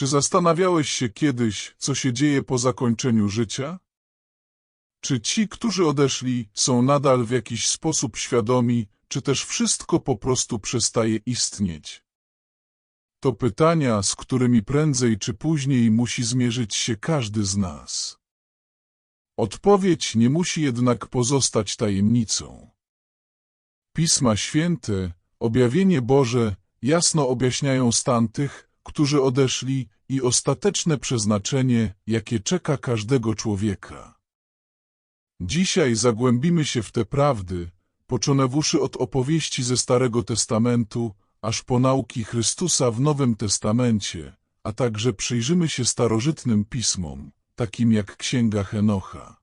Czy zastanawiałeś się kiedyś, co się dzieje po zakończeniu życia? Czy ci, którzy odeszli, są nadal w jakiś sposób świadomi, czy też wszystko po prostu przestaje istnieć? To pytania, z którymi prędzej czy później musi zmierzyć się każdy z nas. Odpowiedź nie musi jednak pozostać tajemnicą. Pisma Święte, objawienie Boże jasno objaśniają stan tych, którzy odeszli i ostateczne przeznaczenie, jakie czeka każdego człowieka. Dzisiaj zagłębimy się w te prawdy, począwszy od opowieści ze Starego Testamentu, aż po nauki Chrystusa w Nowym Testamencie, a także przyjrzymy się starożytnym pismom, takim jak Księga Henocha.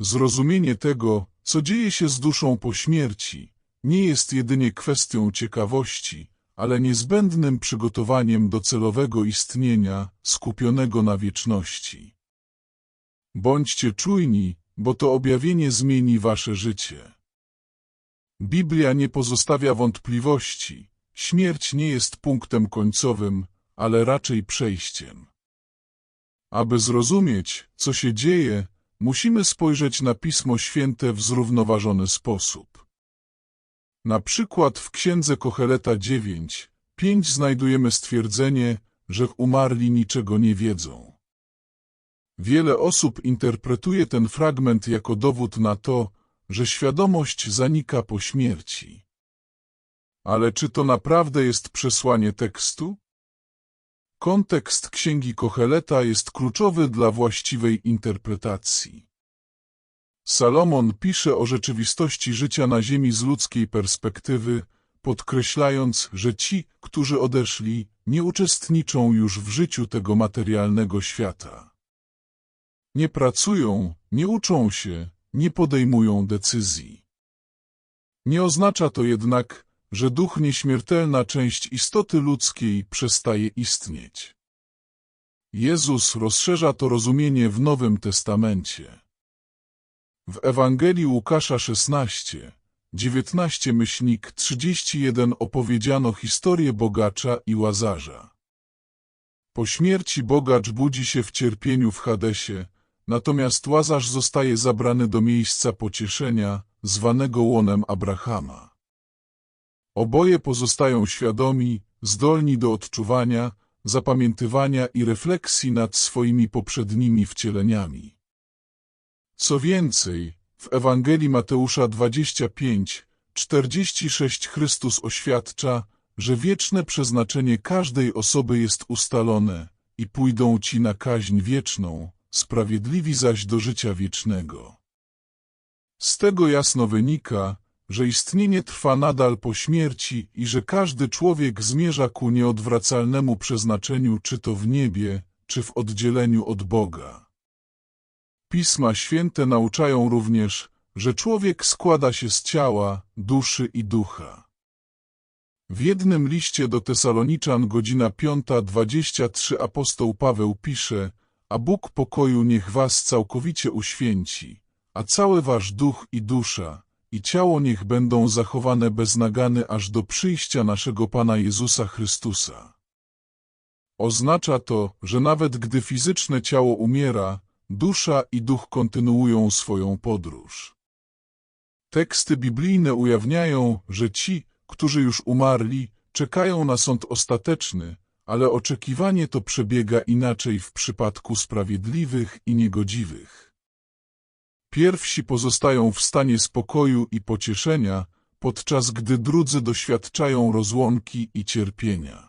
Zrozumienie tego, co dzieje się z duszą po śmierci, nie jest jedynie kwestią ciekawości, ale niezbędnym przygotowaniem do celowego istnienia skupionego na wieczności. Bądźcie czujni, bo to objawienie zmieni wasze życie. Biblia nie pozostawia wątpliwości. Śmierć nie jest punktem końcowym, ale raczej przejściem. Aby zrozumieć, co się dzieje, musimy spojrzeć na Pismo Święte w zrównoważony sposób. Na przykład w Księdze Kocheleta 9, 5 znajdujemy stwierdzenie, że umarli niczego nie wiedzą. Wiele osób interpretuje ten fragment jako dowód na to, że świadomość zanika po śmierci. Ale czy to naprawdę jest przesłanie tekstu? Kontekst Księgi Kocheleta jest kluczowy dla właściwej interpretacji. Salomon pisze o rzeczywistości życia na ziemi z ludzkiej perspektywy, podkreślając, że ci, którzy odeszli, nie uczestniczą już w życiu tego materialnego świata. Nie pracują, nie uczą się, nie podejmują decyzji. Nie oznacza to jednak, że duch nieśmiertelna część istoty ludzkiej przestaje istnieć. Jezus rozszerza to rozumienie w Nowym Testamencie. W Ewangelii Łukasza 16, 19 myślnik 31 opowiedziano historię bogacza i łazarza. Po śmierci bogacz budzi się w cierpieniu w Hadesie, natomiast łazarz zostaje zabrany do miejsca pocieszenia, zwanego łonem Abrahama. Oboje pozostają świadomi, zdolni do odczuwania, zapamiętywania i refleksji nad swoimi poprzednimi wcieleniami. Co więcej, w Ewangelii Mateusza 25, 46 Chrystus oświadcza, że wieczne przeznaczenie każdej osoby jest ustalone i pójdą ci na kaźń wieczną, sprawiedliwi zaś do życia wiecznego. Z tego jasno wynika, że istnienie trwa nadal po śmierci i że każdy człowiek zmierza ku nieodwracalnemu przeznaczeniu czy to w niebie, czy w oddzieleniu od Boga. Pisma Święte nauczają również, że człowiek składa się z ciała, duszy i ducha. W jednym liście do Tesaloniczan godzina 5.23 apostoł Paweł pisze, a Bóg pokoju niech was całkowicie uświęci, a cały wasz duch i dusza, i ciało niech będą zachowane bez nagany aż do przyjścia naszego Pana Jezusa Chrystusa. Oznacza to, że nawet gdy fizyczne ciało umiera, dusza i duch kontynuują swoją podróż. Teksty biblijne ujawniają, że ci, którzy już umarli, czekają na sąd ostateczny, ale oczekiwanie to przebiega inaczej w przypadku sprawiedliwych i niegodziwych. Pierwsi pozostają w stanie spokoju i pocieszenia, podczas gdy drudzy doświadczają rozłąki i cierpienia.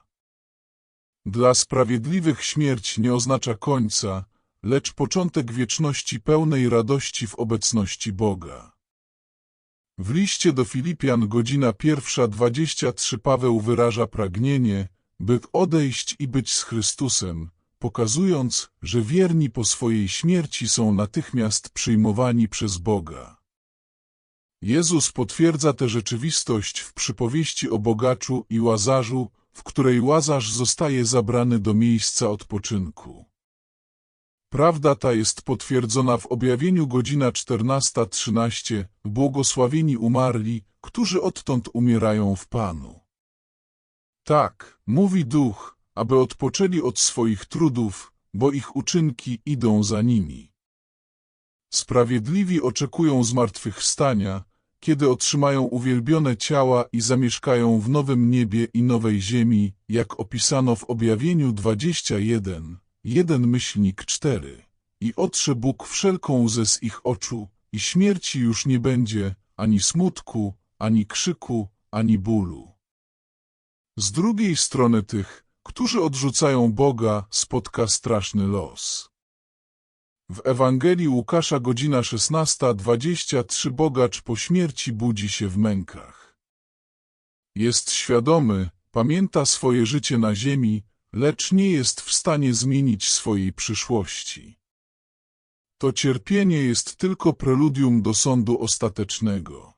Dla sprawiedliwych śmierć nie oznacza końca, lecz początek wieczności pełnej radości w obecności Boga. W liście do Filipian godzina pierwsza dwadzieścia trzy Paweł wyraża pragnienie, by odejść i być z Chrystusem, pokazując, że wierni po swojej śmierci są natychmiast przyjmowani przez Boga. Jezus potwierdza tę rzeczywistość w przypowieści o bogaczu i łazarzu, w której łazarz zostaje zabrany do miejsca odpoczynku. Prawda ta jest potwierdzona w objawieniu godzina 14.13, błogosławieni umarli, którzy odtąd umierają w Panu. Tak, mówi duch, aby odpoczęli od swoich trudów, bo ich uczynki idą za nimi. Sprawiedliwi oczekują zmartwychwstania, kiedy otrzymają uwielbione ciała i zamieszkają w nowym niebie i nowej ziemi, jak opisano w objawieniu 21, 1 myślnik 4. I otrze Bóg wszelką łzę z ich oczu, i śmierci już nie będzie, ani smutku, ani krzyku, ani bólu. Z drugiej strony tych, którzy odrzucają Boga, spotka straszny los. W Ewangelii Łukasza godzina 16.23 bogacz po śmierci budzi się w mękach. Jest świadomy, pamięta swoje życie na ziemi, lecz nie jest w stanie zmienić swojej przyszłości. To cierpienie jest tylko preludium do sądu ostatecznego.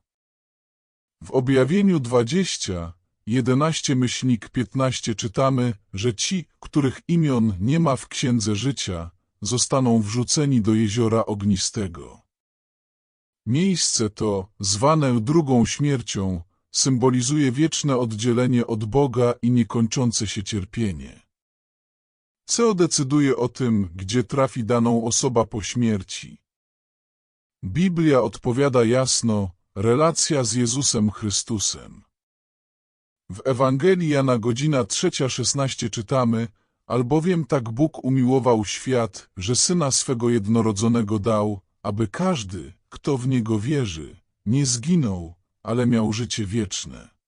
W objawieniu 20, 11 myślnik 15 czytamy, że ci, których imion nie ma w księdze życia, zostaną wrzuceni do jeziora ognistego. Miejsce to, zwane drugą śmiercią, symbolizuje wieczne oddzielenie od Boga i niekończące się cierpienie. Co decyduje o tym, gdzie trafi daną osoba po śmierci? Biblia odpowiada jasno, relacja z Jezusem Chrystusem. W Ewangelii Jana godzina 3.16 czytamy, albowiem tak Bóg umiłował świat, że Syna swego jednorodzonego dał, aby każdy, kto w Niego wierzy, nie zginął, ale miał życie wieczne.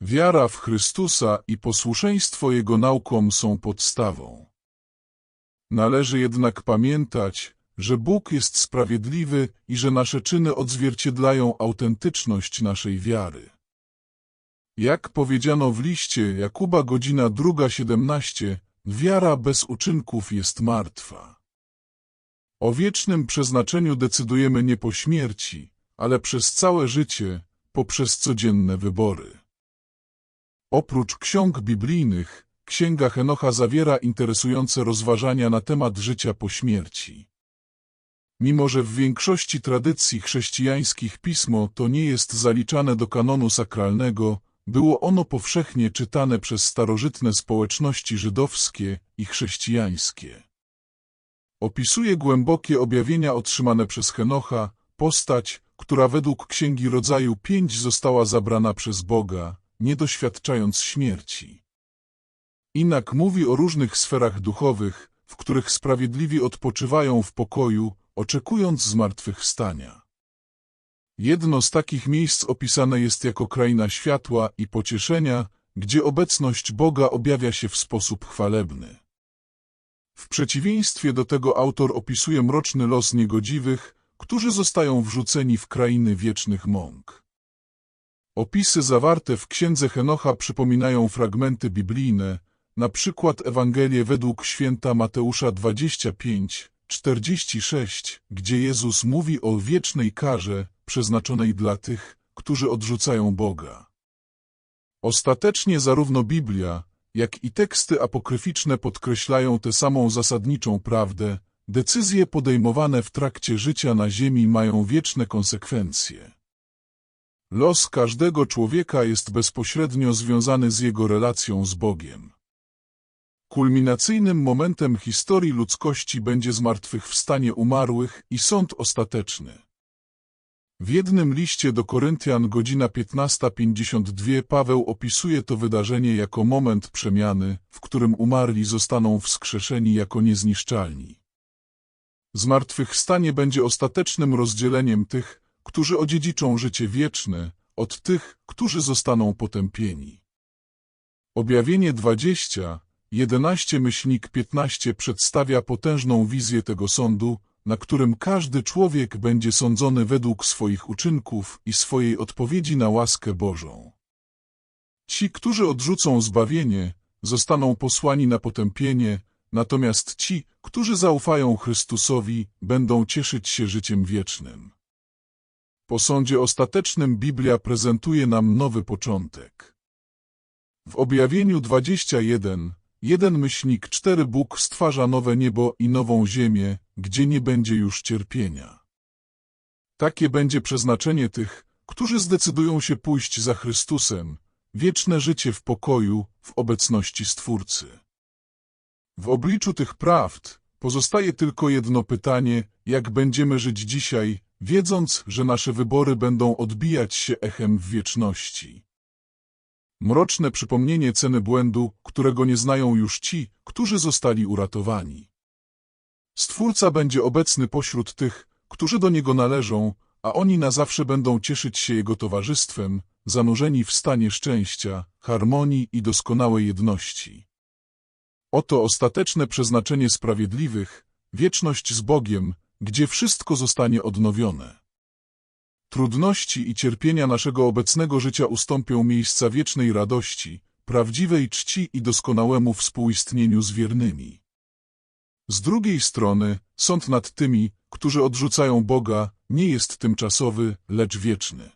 Wiara w Chrystusa i posłuszeństwo Jego naukom są podstawą. Należy jednak pamiętać, że Bóg jest sprawiedliwy i że nasze czyny odzwierciedlają autentyczność naszej wiary. Jak powiedziano w liście Jakuba godzina druga siedemnaście, wiara bez uczynków jest martwa. O wiecznym przeznaczeniu decydujemy nie po śmierci, ale przez całe życie, poprzez codzienne wybory. Oprócz ksiąg biblijnych, Księga Henocha zawiera interesujące rozważania na temat życia po śmierci. Mimo, że w większości tradycji chrześcijańskich pismo to nie jest zaliczane do kanonu sakralnego, było ono powszechnie czytane przez starożytne społeczności żydowskie i chrześcijańskie. Opisuje głębokie objawienia otrzymane przez Henocha, postać, która według Księgi Rodzaju pięć została zabrana przez Boga, nie doświadczając śmierci. Inak mówi o różnych sferach duchowych, w których sprawiedliwi odpoczywają w pokoju, oczekując zmartwychwstania. Jedno z takich miejsc opisane jest jako kraina światła i pocieszenia, gdzie obecność Boga objawia się w sposób chwalebny. W przeciwieństwie do tego autor opisuje mroczny los niegodziwych, którzy zostają wrzuceni w krainy wiecznych mąk. Opisy zawarte w księdze Henocha przypominają fragmenty biblijne, na przykład Ewangelię według święta Mateusza 25, 46, gdzie Jezus mówi o wiecznej karze, przeznaczonej dla tych, którzy odrzucają Boga. Ostatecznie zarówno Biblia, jak i teksty apokryficzne podkreślają tę samą zasadniczą prawdę, decyzje podejmowane w trakcie życia na ziemi mają wieczne konsekwencje. Los każdego człowieka jest bezpośrednio związany z jego relacją z Bogiem. Kulminacyjnym momentem historii ludzkości będzie zmartwychwstanie umarłych i sąd ostateczny. W jednym liście do Koryntian godzina 15.52 Paweł opisuje to wydarzenie jako moment przemiany, w którym umarli zostaną wskrzeszeni jako niezniszczalni. Zmartwychwstanie będzie ostatecznym rozdzieleniem tych, którzy odziedziczą życie wieczne, od tych, którzy zostaną potępieni. Objawienie 20, 11 myślnik 15 przedstawia potężną wizję tego sądu, na którym każdy człowiek będzie sądzony według swoich uczynków i swojej odpowiedzi na łaskę Bożą. Ci, którzy odrzucą zbawienie, zostaną posłani na potępienie, natomiast ci, którzy zaufają Chrystusowi, będą cieszyć się życiem wiecznym. Po sądzie ostatecznym Biblia prezentuje nam nowy początek. W objawieniu 21, jeden myślnik cztery Bóg stwarza nowe niebo i nową ziemię, gdzie nie będzie już cierpienia. Takie będzie przeznaczenie tych, którzy zdecydują się pójść za Chrystusem, wieczne życie w pokoju, w obecności Stwórcy. W obliczu tych prawd pozostaje tylko jedno pytanie, jak będziemy żyć dzisiaj, wiedząc, że nasze wybory będą odbijać się echem w wieczności. Mroczne przypomnienie ceny błędu, którego nie znają już ci, którzy zostali uratowani. Stwórca będzie obecny pośród tych, którzy do Niego należą, a oni na zawsze będą cieszyć się Jego towarzystwem, zanurzeni w stanie szczęścia, harmonii i doskonałej jedności. Oto ostateczne przeznaczenie sprawiedliwych, wieczność z Bogiem, gdzie wszystko zostanie odnowione. Trudności i cierpienia naszego obecnego życia ustąpią miejsca wiecznej radości, prawdziwej czci i doskonałemu współistnieniu z wiernymi. Z drugiej strony, sąd nad tymi, którzy odrzucają Boga, nie jest tymczasowy, lecz wieczny.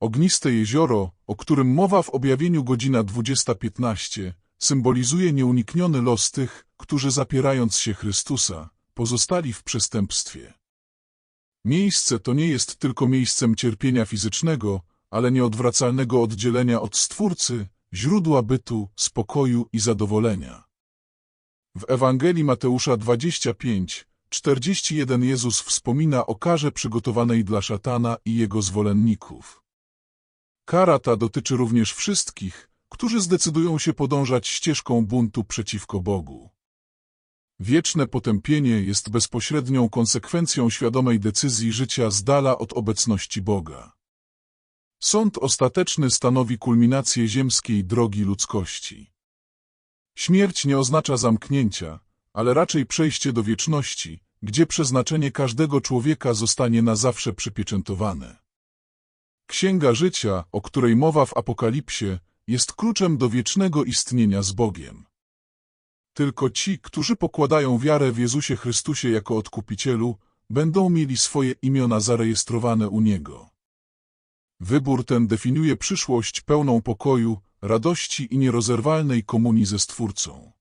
Ogniste jezioro, o którym mowa w objawieniu godzina 20.15, symbolizuje nieunikniony los tych, którzy zapierając się Chrystusa, pozostali w przestępstwie. Miejsce to nie jest tylko miejscem cierpienia fizycznego, ale nieodwracalnego oddzielenia od Stwórcy, źródła bytu, spokoju i zadowolenia. W Ewangelii Mateusza 25, 41 Jezus wspomina o karze przygotowanej dla szatana i jego zwolenników. Kara ta dotyczy również wszystkich, którzy zdecydują się podążać ścieżką buntu przeciwko Bogu. Wieczne potępienie jest bezpośrednią konsekwencją świadomej decyzji życia z dala od obecności Boga. Sąd ostateczny stanowi kulminację ziemskiej drogi ludzkości. Śmierć nie oznacza zamknięcia, ale raczej przejście do wieczności, gdzie przeznaczenie każdego człowieka zostanie na zawsze przypieczętowane. Księga Życia, o której mowa w Apokalipsie, jest kluczem do wiecznego istnienia z Bogiem. Tylko ci, którzy pokładają wiarę w Jezusie Chrystusie jako Odkupicielu, będą mieli swoje imiona zarejestrowane u Niego. Wybór ten definiuje przyszłość pełną pokoju, radości i nierozerwalnej komunii ze Stwórcą.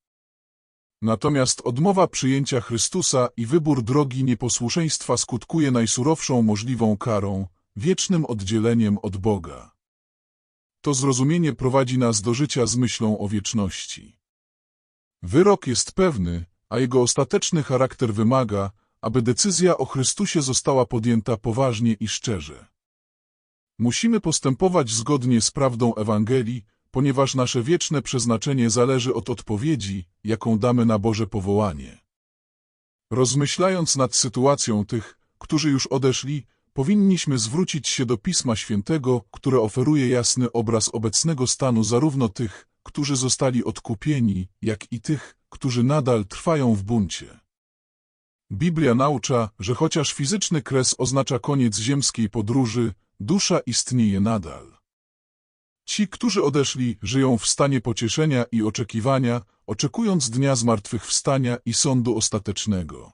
Natomiast odmowa przyjęcia Chrystusa i wybór drogi nieposłuszeństwa skutkuje najsurowszą możliwą karą, wiecznym oddzieleniem od Boga. To zrozumienie prowadzi nas do życia z myślą o wieczności. Wyrok jest pewny, a jego ostateczny charakter wymaga, aby decyzja o Chrystusie została podjęta poważnie i szczerze. Musimy postępować zgodnie z prawdą Ewangelii, ponieważ nasze wieczne przeznaczenie zależy od odpowiedzi, jaką damy na Boże powołanie. Rozmyślając nad sytuacją tych, którzy już odeszli, powinniśmy zwrócić się do Pisma Świętego, które oferuje jasny obraz obecnego stanu zarówno tych, którzy zostali odkupieni, jak i tych, którzy nadal trwają w buncie. Biblia naucza, że chociaż fizyczny kres oznacza koniec ziemskiej podróży, dusza istnieje nadal. Ci, którzy odeszli, żyją w stanie pocieszenia i oczekiwania, oczekując dnia zmartwychwstania i sądu ostatecznego.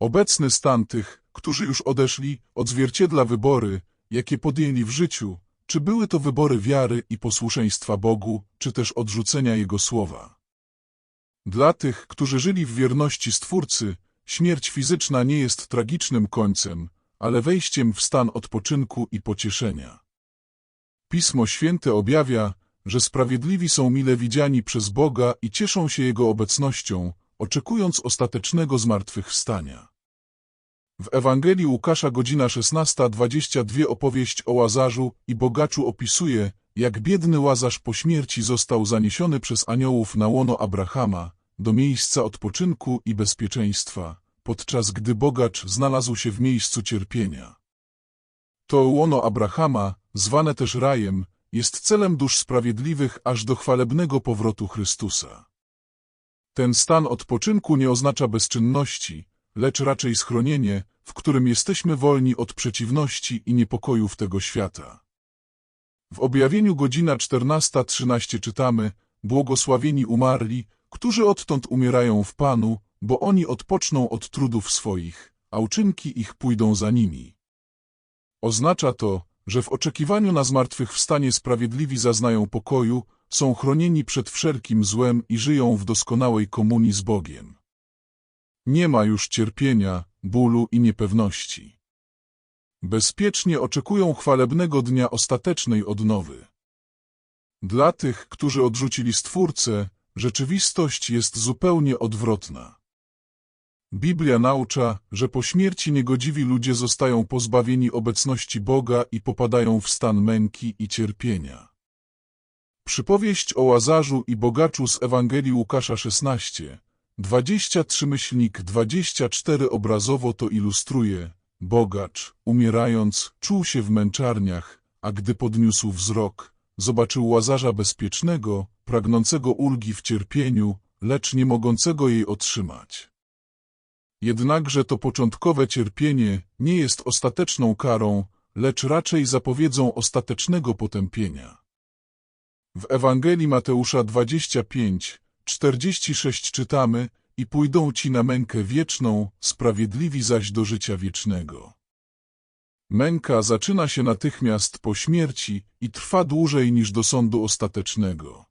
Obecny stan tych, którzy już odeszli, odzwierciedla wybory, jakie podjęli w życiu, czy były to wybory wiary i posłuszeństwa Bogu, czy też odrzucenia Jego słowa. Dla tych, którzy żyli w wierności Stwórcy, śmierć fizyczna nie jest tragicznym końcem, ale wejściem w stan odpoczynku i pocieszenia. Pismo Święte objawia, że sprawiedliwi są mile widziani przez Boga i cieszą się Jego obecnością, oczekując ostatecznego zmartwychwstania. W Ewangelii Łukasza godzina 16.22 opowieść o Łazarzu i bogaczu opisuje, jak biedny Łazarz po śmierci został zaniesiony przez aniołów na łono Abrahama, do miejsca odpoczynku i bezpieczeństwa, podczas gdy bogacz znalazł się w miejscu cierpienia. To łono Abrahama, zwane też rajem, jest celem dusz sprawiedliwych aż do chwalebnego powrotu Chrystusa. Ten stan odpoczynku nie oznacza bezczynności, lecz raczej schronienie, w którym jesteśmy wolni od przeciwności i niepokojów tego świata. W objawieniu godzina 14.13 czytamy, błogosławieni umarli, którzy odtąd umierają w Panu, bo oni odpoczną od trudów swoich, a uczynki ich pójdą za nimi. Oznacza to, że w oczekiwaniu na zmartwychwstanie sprawiedliwi zaznają pokoju, są chronieni przed wszelkim złem i żyją w doskonałej komunii z Bogiem. Nie ma już cierpienia, bólu i niepewności. Bezpiecznie oczekują chwalebnego dnia ostatecznej odnowy. Dla tych, którzy odrzucili Stwórcę, rzeczywistość jest zupełnie odwrotna. Biblia naucza, że po śmierci niegodziwi ludzie zostają pozbawieni obecności Boga i popadają w stan męki i cierpienia. Przypowieść o Łazarzu i bogaczu z Ewangelii Łukasza 16, 23 myślnik 24 obrazowo to ilustruje. Bogacz, umierając, czuł się w męczarniach, a gdy podniósł wzrok, zobaczył Łazarza bezpiecznego, pragnącego ulgi w cierpieniu, lecz nie mogącego jej otrzymać. Jednakże to początkowe cierpienie nie jest ostateczną karą, lecz raczej zapowiedzą ostatecznego potępienia. W Ewangelii Mateusza 25, 46 czytamy i pójdą ci na mękę wieczną, sprawiedliwi zaś do życia wiecznego. Męka zaczyna się natychmiast po śmierci i trwa dłużej niż do sądu ostatecznego.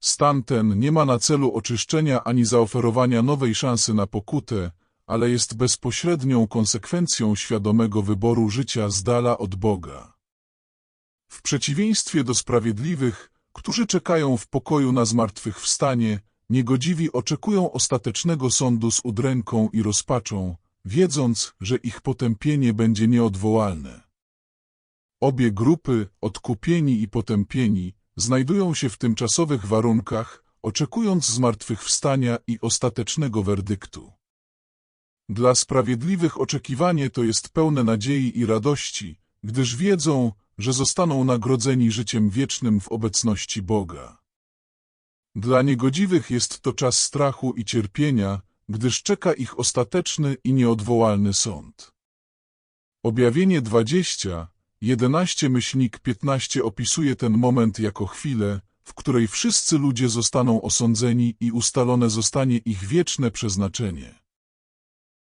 Stan ten nie ma na celu oczyszczenia ani zaoferowania nowej szansy na pokutę, ale jest bezpośrednią konsekwencją świadomego wyboru życia z dala od Boga. W przeciwieństwie do sprawiedliwych, którzy czekają w pokoju na zmartwychwstanie, niegodziwi oczekują ostatecznego sądu z udręką i rozpaczą, wiedząc, że ich potępienie będzie nieodwołalne. Obie grupy, odkupieni i potępieni, znajdują się w tymczasowych warunkach, oczekując zmartwychwstania i ostatecznego werdyktu. Dla sprawiedliwych oczekiwanie to jest pełne nadziei i radości, gdyż wiedzą, że zostaną nagrodzeni życiem wiecznym w obecności Boga. Dla niegodziwych jest to czas strachu i cierpienia, gdyż czeka ich ostateczny i nieodwołalny sąd. Objawienie 20, 11 myślnik 15 opisuje ten moment jako chwilę, w której wszyscy ludzie zostaną osądzeni i ustalone zostanie ich wieczne przeznaczenie.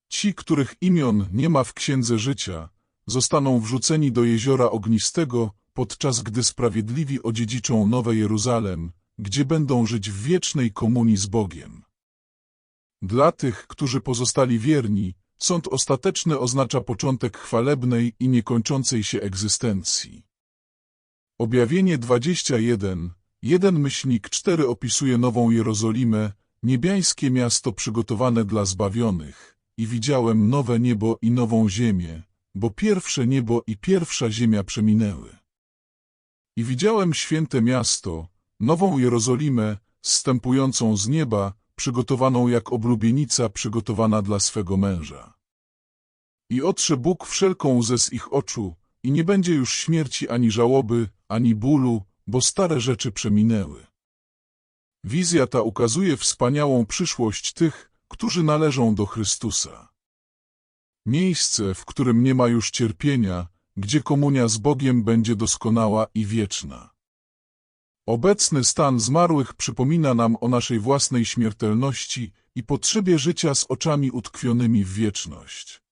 Ci, których imion nie ma w Księdze Życia, zostaną wrzuceni do jeziora ognistego, podczas gdy sprawiedliwi odziedziczą Nowe Jeruzalem, gdzie będą żyć w wiecznej komunii z Bogiem. Dla tych, którzy pozostali wierni, sąd ostateczny oznacza początek chwalebnej i niekończącej się egzystencji. Objawienie 21, jeden myślnik 4 opisuje Nową Jerozolimę, niebiańskie miasto przygotowane dla zbawionych, i widziałem nowe niebo i nową ziemię, bo pierwsze niebo i pierwsza ziemia przeminęły. I widziałem święte miasto, Nową Jerozolimę, zstępującą z nieba, przygotowaną jak oblubienica przygotowana dla swego męża. I otrze Bóg wszelką łzę z ich oczu, i nie będzie już śmierci ani żałoby, ani bólu, bo stare rzeczy przeminęły. Wizja ta ukazuje wspaniałą przyszłość tych, którzy należą do Chrystusa. Miejsce, w którym nie ma już cierpienia, gdzie komunia z Bogiem będzie doskonała i wieczna. Obecny stan zmarłych przypomina nam o naszej własnej śmiertelności i potrzebie życia z oczami utkwionymi w wieczność.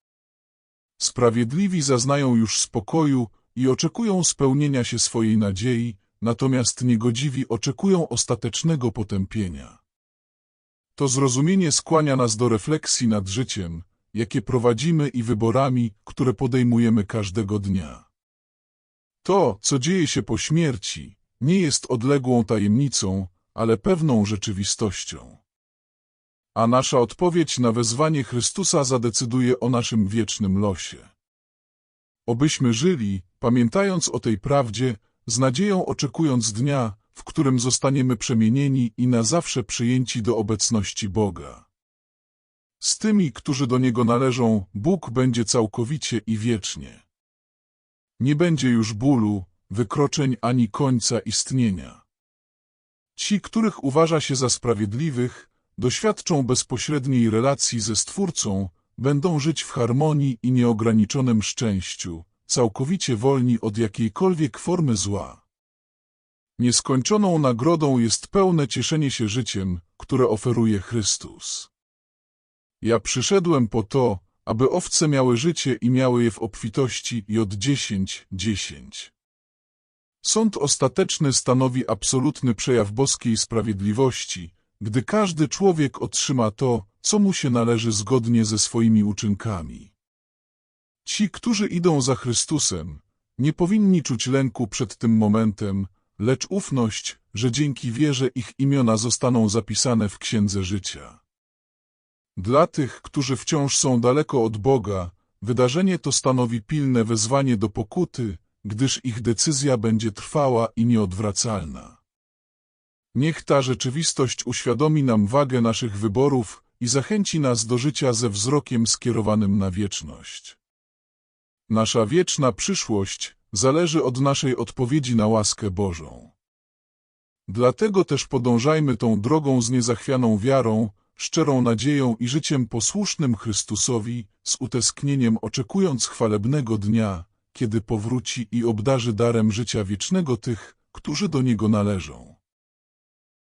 Sprawiedliwi zaznają już spokoju i oczekują spełnienia się swojej nadziei, natomiast niegodziwi oczekują ostatecznego potępienia. To zrozumienie skłania nas do refleksji nad życiem, jakie prowadzimy i wyborami, które podejmujemy każdego dnia. To, co dzieje się po śmierci, nie jest odległą tajemnicą, ale pewną rzeczywistością. A nasza odpowiedź na wezwanie Chrystusa zadecyduje o naszym wiecznym losie. Obyśmy żyli, pamiętając o tej prawdzie, z nadzieją oczekując dnia, w którym zostaniemy przemienieni i na zawsze przyjęci do obecności Boga. Z tymi, którzy do Niego należą, Bóg będzie całkowicie i wiecznie. Nie będzie już bólu, wykroczeń ani końca istnienia. Ci, których uważa się za sprawiedliwych, doświadczą bezpośredniej relacji ze Stwórcą, będą żyć w harmonii i nieograniczonym szczęściu, całkowicie wolni od jakiejkolwiek formy zła. Nieskończoną nagrodą jest pełne cieszenie się życiem, które oferuje Chrystus. Ja przyszedłem po to, aby owce miały życie i miały je w obfitości i od dziesięć, dziesięć. Sąd ostateczny stanowi absolutny przejaw boskiej sprawiedliwości, gdy każdy człowiek otrzyma to, co mu się należy zgodnie ze swoimi uczynkami. Ci, którzy idą za Chrystusem, nie powinni czuć lęku przed tym momentem, lecz ufność, że dzięki wierze ich imiona zostaną zapisane w Księdze Życia. Dla tych, którzy wciąż są daleko od Boga, wydarzenie to stanowi pilne wezwanie do pokuty, gdyż ich decyzja będzie trwała i nieodwracalna. Niech ta rzeczywistość uświadomi nam wagę naszych wyborów i zachęci nas do życia ze wzrokiem skierowanym na wieczność. Nasza wieczna przyszłość zależy od naszej odpowiedzi na łaskę Bożą. Dlatego też podążajmy tą drogą z niezachwianą wiarą, szczerą nadzieją i życiem posłusznym Chrystusowi, z utęsknieniem oczekując chwalebnego dnia, kiedy powróci i obdarzy darem życia wiecznego tych, którzy do Niego należą.